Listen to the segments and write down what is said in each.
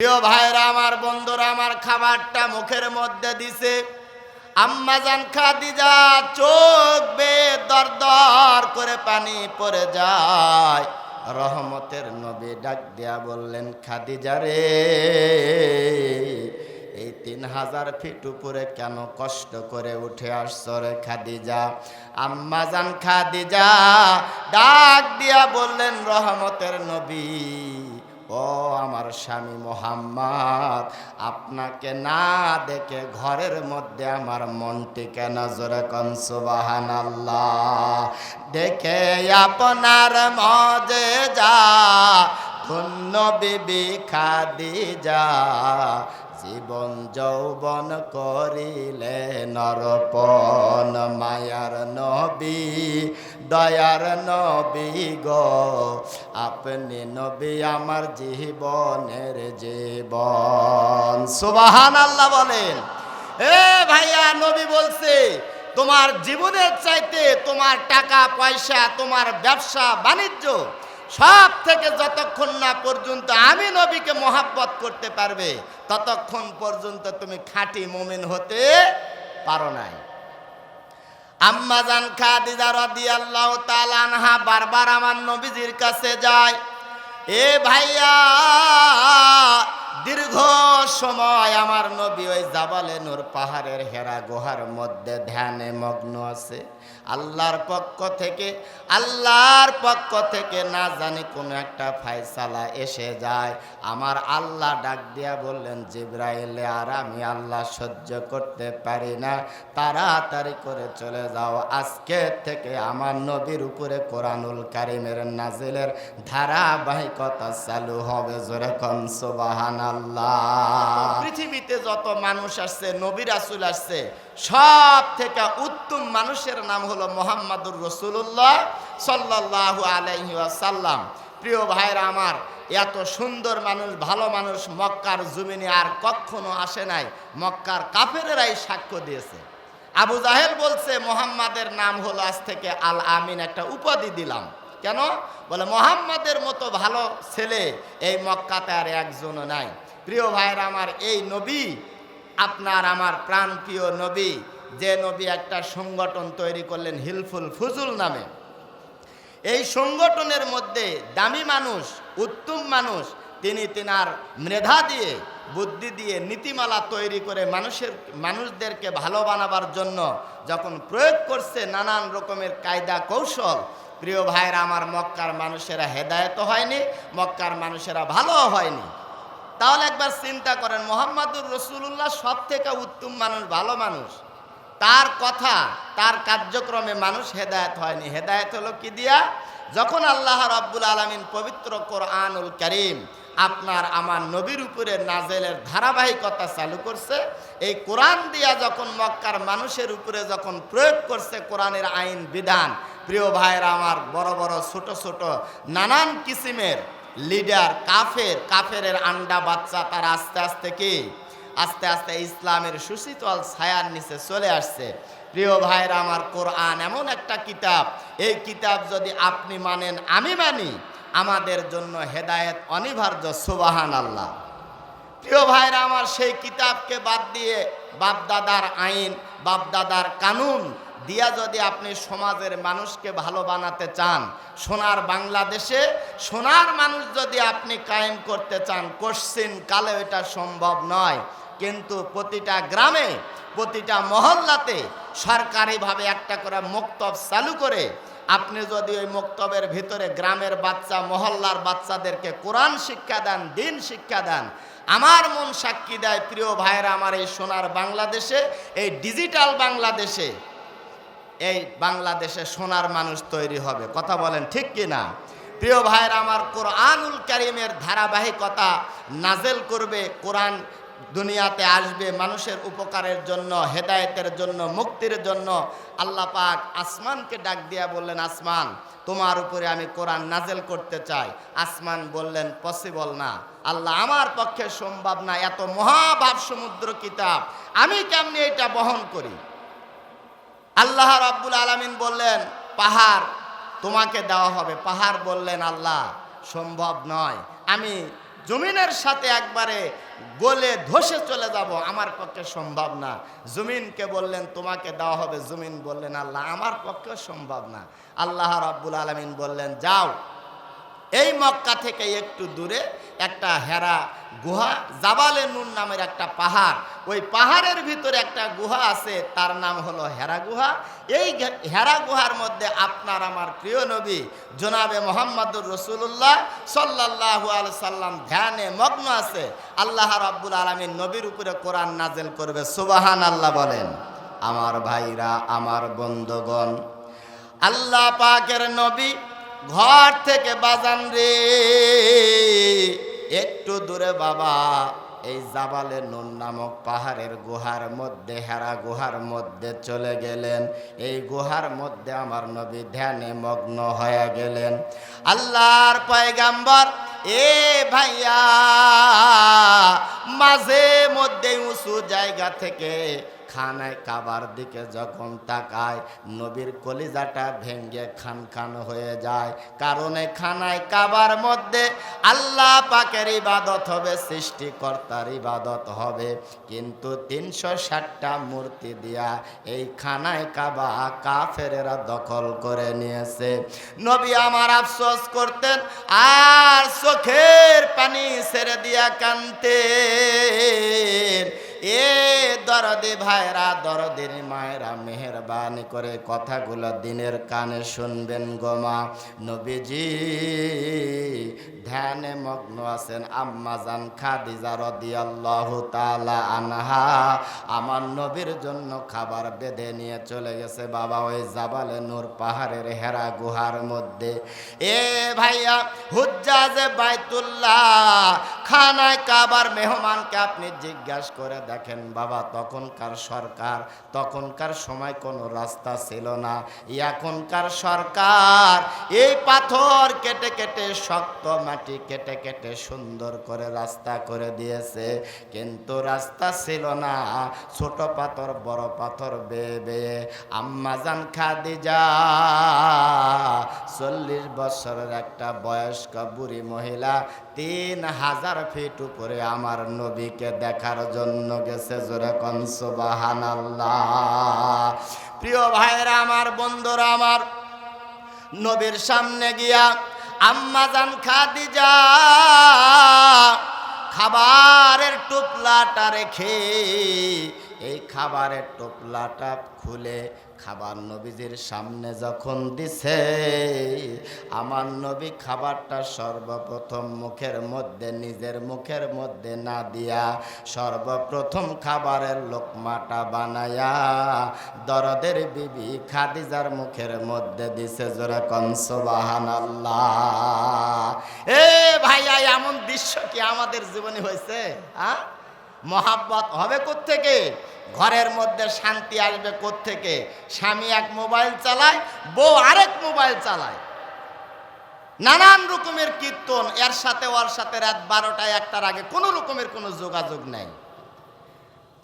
প্রিয় ভাইরা, আমার বন্ধুরা, আমার খাবারটা মুখের মধ্যে দিছে। আম্মা আম্মাজান খাদিজা চোখ বে দর দর করে পানি পড়ে যায়। রহমতের নবী ডাক দিয়া বললেন, খাদিজা রে, এই তিন হাজার ফিট উপরে কেন কষ্ট করে উঠে আসছ রে খাদিজা? আম্মাজান খাদিজা ডাক দিয়া বললেন, রহমতের নবী, ও আমার স্বামী মোহাম্মদ, আপনাকে না দেখে ঘরের মধ্যে আমার মনটি কেন জোরে কনসুবাহান আল্লাহ দেখে আপনার মজে যা, ধন্য বিবি খাদি যা জীবন যৌবন করিলে নরপন মায়ার নবী, দয়ার নবী গো। আপনি নবী আমার জীবনের জীবন। সুবাহান আল্লাহ বলেন। এ ভাইয়া, নবী বলছে, তোমার জীবনের চাইতে তোমার টাকা, পয়সা, তোমার ব্যবসা, বাণিজ্য সব থেকে যতক্ষণ না পর্যন্ত আমি নবীকে মহাব্বত করতে পারবে, ততক্ষণ পর্যন্ত তুমি খাঁটি মোমেন হতে পারো নাই। আম্মাজান খাদিজা রাদিয়াল্লাহু তাআলা আনহা বারবার আমার নবীজির কাছে যায়, এ ভাইয়া দীর্ঘ সময় আমার নবী ওই জাবালে নূর পাহাড়ের হেরা গুহার মধ্যে ধ্যানে মগ্ন আছে। আল্লাহর পক্ষ থেকে, আল্লাহর পক্ষ থেকে না জানি কোনো একটা ফায়সালা এসে যায়। আমার আল্লাহ ডাক দিয়া বললেন, জিব্রাইলে, আর আমি আল্লাহ সহ্য করতে পারি না। তাড়াতাড়ি করে চলে যাও। আজকে থেকে আমার নবীর উপরে কোরআনুল কারিমের নাজিলের ধারাবাহিকতা চালু হবে। জোরে সুবাহান আল্লাহ পৃথিবীতে যত মানুষ আসছে, নবী রাসুল আসছে, সব থেকে উত্তম মানুষের নাম হলো মোহাম্মদুর রসুল্লাহ সাল্লাল্লাহু আলাইহি ওয়াসাল্লাম। প্রিয় ভাইরা আমার, এত সুন্দর মানুষ, ভালো মানুষ মক্কার জমিনে আর কখনো আসে নাই। মক্কার কাফেরেরাই সাক্ষ্য দিয়েছে। আবু জাহেল বলছে, মোহাম্মদের নাম হলো আজ থেকে আল আমিন, একটা উপাধি দিলাম। কেন? বলে, মোহাম্মদের মতো ভালো ছেলে এই মক্কাতে আর একজনও নাই। প্রিয় ভাইয়ের, আমার এই নবী আপনার আমার প্রাণপ্রিয় নবী, যে নবী একটা সংগঠন তৈরি করলেন হিলফুল ফুজুল নামে। এই সংগঠনের মধ্যে দামি মানুষ, উত্তম মানুষ, তিনি তিনার মেধা দিয়ে, বুদ্ধি দিয়ে নীতিমালা তৈরি করে মানুষের, মানুষদেরকে ভালো বানাবার জন্য যখন প্রয়োগ করছে নানান রকমের কায়দা কৌশল প্রিয় ভাইরা, আমার মক্কার মানুষেরা হেদায়ত হয়নি, মক্কার মানুষেরা ভালো হয়নি। তাহলে একবার চিন্তা করেন, মোহাম্মদুর রসুল্লাহ সব থেকে উত্তম মানুষ, ভালো মানুষ? তার কথা, তার কার্যক্রমে মানুষ হেদায়ত হয়নি। হেদায়ত হলো কি দিয়া? যখন আল্লাহ রাব্বুল আলমিন পবিত্র কোরআনুল করিম আপনার আমার নবীর উপরে নাজেলের ধারাবাহিকতা চালু করছে। এই কোরআন দিয়া যখন মক্কার মানুষের উপরে যখন প্রয়োগ করছে কোরআনের আইন, বিধান, প্রিয় ভাইরা আমার বড় বড়, ছোট ছোট, নানান কিসিমের লিডার, কাফের কাফের আন্ডা বাচ্চা, তার আস্তে আস্তে কি? আস্তে আস্তে ইসলামের সুশীতল ছায়ার নিচে চলে আসছে। প্রিয় ভাইরা আমার কোরআন এমন একটা কিতাব। এই কিতাব যদি আপনি মানেন, আমি মানি আমাদের জন্য হেদায়েত অনিবার্য সুবাহান আল্লাহ প্রিয় ভাইরা, আমার সেই কিতাবকে বাদ দিয়ে বাপদাদার আইন, বাপদাদার কানুন দিয়া যদি আপনি সমাজের মানুষকে ভালো বানাতে চান, সোনার বাংলাদেশে সোনার মানুষ যদি আপনি কায়েম করতে চান, কোশ্চিন কালে এটা সম্ভব নয়। কিন্তু প্রতিটা গ্রামে, প্রতিটা মহল্লাতে সরকারিভাবে একটা করে মক্তব চালু করে আপনি যদি ওই মক্তবের ভিতরে গ্রামের বাচ্চা, মহল্লার বাচ্চাদেরকে কোরআন শিক্ষা দেন, দিন শিক্ষা দেন, আমার মন সাক্ষী দেয়, প্রিয় ভাইরা আমার এই সোনার বাংলাদেশে, এই ডিজিটাল বাংলাদেশে, এই বাংলাদেশে সোনার মানুষ তৈরি হবে। কথা বলেন ঠিক কি না প্রিয় ভাইরা আমার কোরআনুল করিমের ধারাবাহিকতা নাজেল করবে কোরআন দুনিয়াতে আসবে মানুষের উপকারের জন্য, হেদায়েতের জন্য, মুক্তির জন্য। আল্লাহ পাক আসমানকে ডাক দিয়া বললেন, আসমান, তোমার উপরে আমি কোরআন নাজেল করতে চাই। আসমান বললেন, পসিবল না। আল্লাহ আমার পক্ষে সম্ভব না, এত মহাভাব সমুদ্র কিতাব। আমি কেমনি এটা বহন করি? আল্লাহ রাব্বুল আলামিন বললেন, পাহাড় তোমাকে দেওয়া হবে। পাহাড় বললেন, আল্লাহ, সম্ভব নয়। আমি জমিনের সাথে একবারে গলে ধসে চলে যাব, আমার পক্ষে সম্ভব না। জমিনকে বললেন, তোমাকে দেওয়া হবে। জমিন বললেন, আল্লাহ, আমার পক্ষে সম্ভব না। আল্লাহ রাব্বুল আলমিন বললেন, যাও। এই মক্কা থেকে একটু দূরে একটা হেরা গুহা, জাবালে নুন নামের একটা পাহাড়। ওই পাহাড়ের ভিতরে একটা গুহা আছে, তার নাম হলো হেরা গুহা। এই হেরা গুহার মধ্যে আপনার আমার প্রিয় নবী, জনাবে মোহাম্মদুর রসুল্লাহ সাল্লাহ আল সাল্লাম ধ্যানে মগ্ন আছে। আল্লাহ রাব্বুল আলমিন নবীর উপরে কোরআন নাজেল করবে সুবাহান আল্লাহ বলেন। আমার ভাইরা, আমার বন্ধুগণ, আল্লাহ পাকের নবী ঘর থেকে বাজান রে। একটু দূরে বাবা, এই জাবালে নুন নামক পাহাড়ের গুহার মধ্যে, হেরা গুহার মধ্যে চলে গেলেন। এই গুহার মধ্যে আমার নবী ধ্যানে মগ্ন হয়ে গেলেন। আল্লাহর পয়গাম্বর, এ ভাইয়া, মাঝে মধ্যে উঁচু জায়গা থেকে খানায় কাবার দিকে যখন তাকায়, নবীর কলিজাটা ভেঙ্গে খান খান হয়ে যায়। কারণে খানায় কাবার মধ্যে আল্লাহ পাকের ইবাদত হবে, সৃষ্টিকর্তার ইবাদত হবে। কিন্তু তিনশো ষাটটা মূর্তি দিয়া এই খানায় কাবা কাফেরেরা দখল করে নিয়েছে। নবী আমার আফসোস করতেন, আর চোখের পানি ছেড়ে দিয়া কানতেন। এ দরদে ভাইরা দরদের মায়েরা মেহরবানি করে কথাগুলো দিনের কানে শুনবেন গোমা নবীজি, ধ্যানে মগ্ন আছেন আম্মাজান খাদিজা রদিয়াল্লাহু তাআলা আনহা। আমার নবীর জন্য খাবার বেঁধে নিয়ে চলে গেছে বাবা ওই জাবালে নূর পাহাড়ের হেরা গুহার মধ্যে। এ ভাইয়া, হুজ্জাজে বাইতুল্লাহ, খানায় কাবার মেহমানকে আপনি জিজ্ঞাসা করে দেখেন বাবা, তখনকার সরকার, তখনকার সময় কোনো রাস্তা ছিল না। এখনকার সরকার, এই পাথর কেটে কেটে শক্ত মাটি কেটে কেটে সুন্দর করে রাস্তা করে দিয়েছে। কিন্তু রাস্তা ছিল না। ছোট পাথর, বড় পাথর বেয়ে বেয়ে আম্মাজান খাদিজা, চল্লিশ বছরের একটা বয়স্ক বুড়ি মহিলা তিন হাজার ফিট উপরে আমার নবীকে দেখার জন্য গেছে জোরে কনসবাহান প্রিয় ভাইয়েরা, আমার বন্ধুরা, আমার নবীর সামনে গিয়া আম্মাজান খাদিজা খাবারের টোপলাটা রেখে এই খাবারের টোপলাটা খুলে খাবার নবীজির সামনে যখন দিছে, আমার নবী খাবারটা সর্বপ্রথম মুখের মধ্যে, নিজের মুখের মধ্যে না দিয়া সর্বপ্রথম খাবারের লোকমাটা বানায়া দরদের বিবি খাদিজার মুখের মধ্যে দিছে জোরে কনসবাহান আল্লাহ এ ভাইয়া, এমন দৃশ্য কি আমাদের জীবনে হয়েছে হ্যাঁ? মহাব্বত হবে থেকে ঘরের মধ্যে শান্তি আসবে থেকে স্বামী এক মোবাইল চালায়, বউ আরেক মোবাইল চালায়। নানান রকমের কীর্তন, এর সাথে ওর সাথে রাত বারোটায়, একটার আগে কোনো রকমের কোনো যোগাযোগ নেই।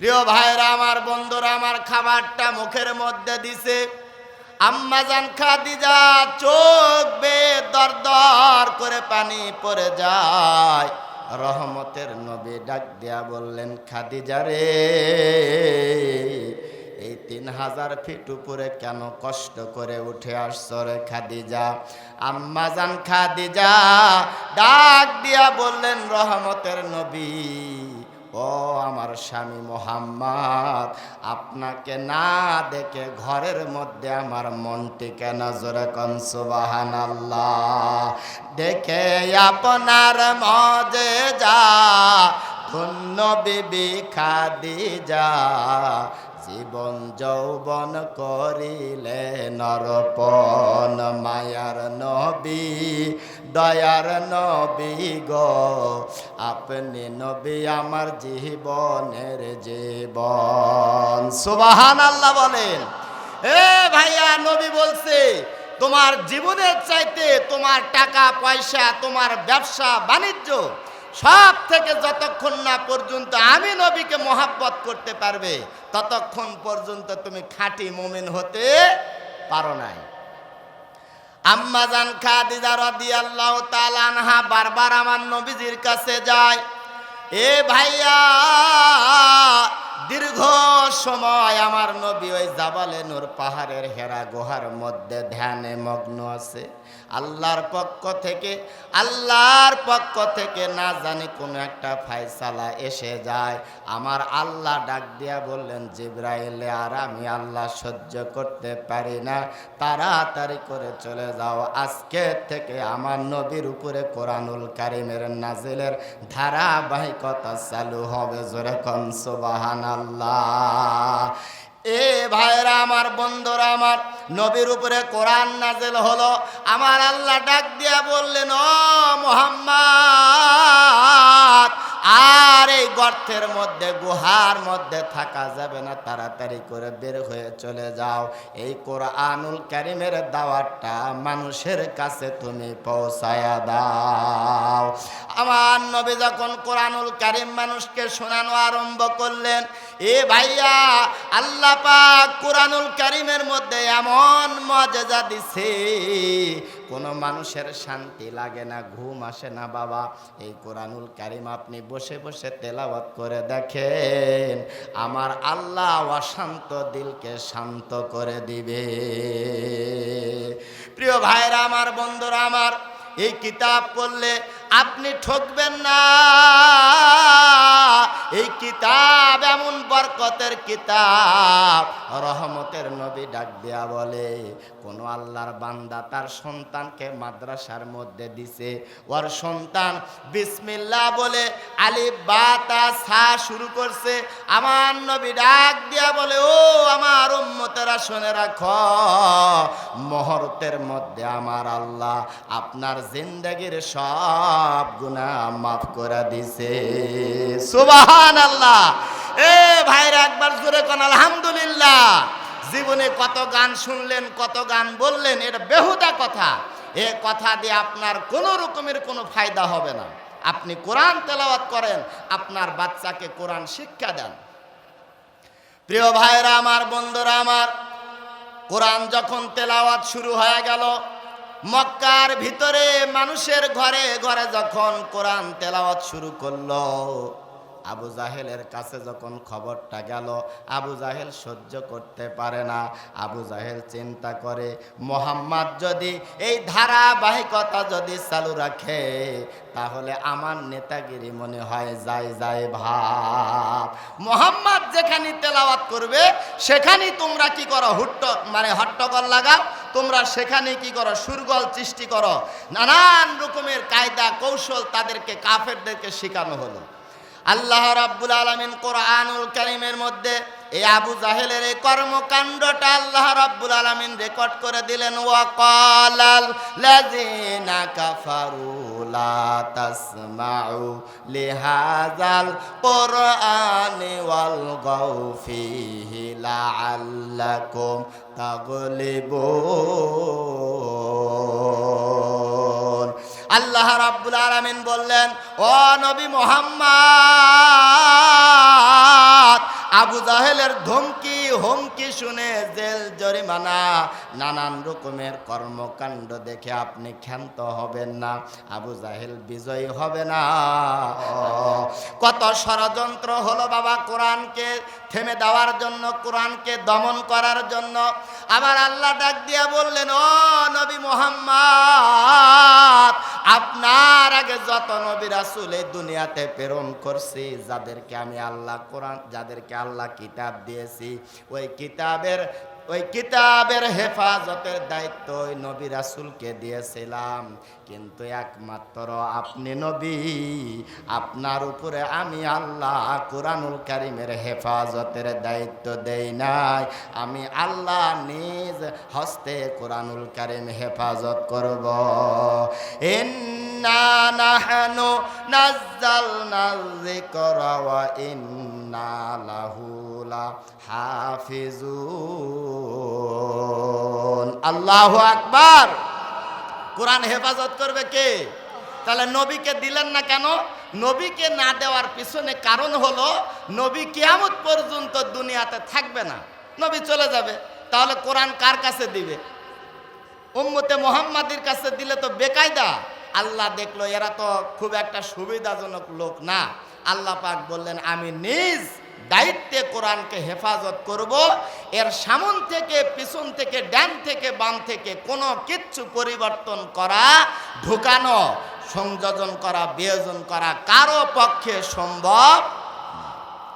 প্রিয় ভাইরা আমার বন্ধুরা, আমার খাবারটা মুখের মধ্যে দিছে। আম্মাজান খাদিজা চোখ বে দর দর করে পানি পড়ে যায়। রহমতের নবী ডাক দেয়া বললেন, খাদিজা রে, এই তিন হাজার ফিট উপরে কেন কষ্ট করে উঠে আসছরে খাদিজা? আম্মাজান খাদিজা, ডাক দিয়া বললেন, রহমতের নবী ও আমার স্বামী মোহাম্মদ, আপনাকে না দেখে ঘরের মধ্যে আমার মনটি কেন জোরে কনসুবাহান আল্লাহ দেখে আপনার মজে যা, ধন্য বিবি খাদি যা জীবন যৌবন করিলে নরপন মায়ার নবী, দয়ার নবী গো। আপনি নবী আমার জীবনের জীবন। সুবাহান আল্লাহ বলেন। এ ভাইয়া, নবী বলছে, তোমার জীবনের চাইতে তোমার টাকা, পয়সা, তোমার ব্যবসা, বাণিজ্য সব থেকে যতক্ষণ না পর্যন্ত আমি নবীকে মহাব্বত করতে পারবে, ততক্ষণ পর্যন্ত তুমি খাঁটি মুমিন হতে পারো নাই। আম্মাজান খাদিজা রাদিয়াল্লাহু তাআলা আনহা বারবার আমার নবীজির কাছে যায়, এ ভাইয়া, দীর্ঘ সময় আমার নবী ওই জাবালে নূর পাহাড়ের হেরা গুহার মধ্যে ধ্যানে মগ্ন আছে। আল্লাহর পক্ষ থেকে, আল্লাহর পক্ষ থেকে না জানি কোনো একটা ফায়সালা এসে যায়। আমার আল্লাহ ডাক দিয়া বললেন, জিব্রাইলে, আর আমি আল্লাহ সহ্য করতে পারি না। তাড়াতাড়ি করে চলে যাও। আজকে থেকে আমার নবীর উপরে কোরআনুল কারিমের নাজিলের ধারাবাহিকতা চালু হবে। জোরে কন সুবাহান আল্লাহ এ ভাইরা আমার, বন্ধুরা আমার, নবীর উপরে কোরআন নাজেল হলো। আমার আল্লাহ ডাক দিয়া বললেন, ও মোহাম্মদ আর এই গর্তের মধ্যে, গুহার মধ্যে থাকা যাবে না। তাড়াতাড়ি করে বের হয়ে চলে যাও। এই কোরআনুল কারিমের দাওয়াতটা মানুষের কাছে তুমি পৌঁছায়া দাও। আমার নবী যখন কোরআনুল কারিম মানুষকে শোনানো আরম্ভ করলেন, এ ভাইয়া, আল্লাহ পাক কোরআনুল কারিমের মধ্যে এমন মজা দিছে কোনো মানুষের শান্তি লাগে না, ঘুম আসে না বাবা। এই কোরআনুল কারিম আপনি বসে বসে তেলাওয়াত করে দেখেন, আমার আল্লাহ অশান্ত দিলকে শান্ত করে দিবে। প্রিয় ভাইরা, আমার বন্ধুরা, আমার এই কিতাব পড়লে আপনি ঠকবেন না। এই কিতাব এমন বরকতের কিতাব, রহমতের নবী ডাক দেয়া বলে, কোন আল্লাহর বান্দা তার সন্তানকে মাদ্রাসার মধ্যে দিছে। ওর সন্তান বিসমিল্লাহ বলে, আলিফ, বা, তা, সা শুরু করছে। আমার নবী ডাক দিয়া বলে, ও আমার উম্মতেরা, শুনে রাখো। মুহূর্তের মধ্যে আমার আল্লাহ আপনার জিন্দগির সব গুনাহ মাফ করে দিছে। সুবাহান আল্লাহ এ ভাইরা, একবার জোরে কোন, আলহামদুলিল্লাহ। জীবনে কত গান শুনলেন, কত গান বললেন, এটা বেহুদা কথা। এ কথা দিয়ে আপনার কোনো রকমের কোনো ফায়দা হবে না। আপনি কোরআন তেলাওয়াত করেন, আপনার বাচ্চাকে কোরআন শিক্ষা দেন। প্রিয় ভাইরা, আমার বন্ধুরা, আমার, কোরআন যখন তেলাওয়াত শুরু হয়ে গেল, মক্কার ভিতরে মানুষের ঘরে ঘরে যখন কোরআন তেলাওয়াত শুরু করল আবু জাহেলের কাছে যখন খবরটা গেল, আবু জাহেল সহ্য করতে পারে না। আবু জাহেল চিন্তা করে, মোহাম্মদ যদি এই ধারাবাহিকতা যদি চালু রাখে, তাহলে আমার নেতাগিরি মনে হয় যায় যায় ভাব। মোহাম্মদ যেখানে তেলাওয়াত করবে, সেখানেই তোমরা কি করো, হুট্ট মানে হট্টগোল লাগাও? তোমরা সেখানে কি করো, সুরগল সৃষ্টি করো? নানান রকমের কায়দা, কৌশল তাদেরকে, কাফেরদেরকে শেখানো হলো। আল্লাহ রাব্বুল আলামিন কোরআনুল কারীমের মধ্যে এই আবু জাহেলের এই কর্মকাণ্ডটা আল্লাহ রাব্বুল আলামিন রেকর্ড করে দিলেন ওয়াকালাল লাযিনা কাফারু রাব্বুল আলামিন বললেন, ও নবী মোহাম্মদ, আবু জাহেলের ধমকি, হুমকি শুনে জেল জরিমানা, নানান রকমের কর্মকাণ্ড দেখে আপনি ক্ষান্ত হবেন না, আবু জাহেল বিজয়ী হবে না। কত ষড়যন্ত্র হলো বাবা কোরআনকে থেমে দেওয়ার জন্য, কোরআনকে দমন করার জন্য। আবার আল্লাহ ডাক দিয়া বললেন, ও নবী মোহাম্মদ আপনার আগে যত নবী রাসুল এই দুনিয়াতে প্রেরণ করছি, যাদেরকে আমি আল্লাহ কোরআন, যাদেরকে আল্লাহ কিতাব দিয়েছি, ওই কিতাবের ওই কিতাবের হেফাজতের দায়িত্ব ওই নবী রাসূলকে দিয়েছিলাম। কিন্তু একমাত্র আপনি নবী, আপনার উপরে আমি আল্লাহ কোরআনুল কারিমের হেফাজতের দায়িত্ব দেই নাই। আমি আল্লাহ নিজ হস্তে কোরআনুল কারিম হেফাজত করব। ইন্না নাহনু নাজ্জালনা যিকরা ওয়া ইন্না লাহু হাফিজুন। আল্লাহু আকবার। কোরআন হেফাজত করবে কে? তাহলে নবীকে দিলেন না কেন? নবীকে না দেওয়ার পিছনে কারণ হলো, নবী কিয়ামত পর্যন্ত দুনিয়াতে থাকবে না। নবী চলে যাবে। তাহলে কোরআন কার কাছে দিবে? উম্মতে মোহাম্মাদের কাছে দিলে তো বেকায়দা। আল্লাহ দেখল, এরা তো খুব একটা সুবিধাজনক লোক না। আল্লাহ পাক বললেন, আমি নিজ দায়িত্বে কোরআনকে হেফাজত করব, এর সামন থেকে, পিছন থেকে ড্যাম থেকে, বাম থেকে কোনো কিচ্ছু পরিবর্তন করা, ঢুকানো, সংযোজন করা, বিয়োজন করা কারও পক্ষে সম্ভব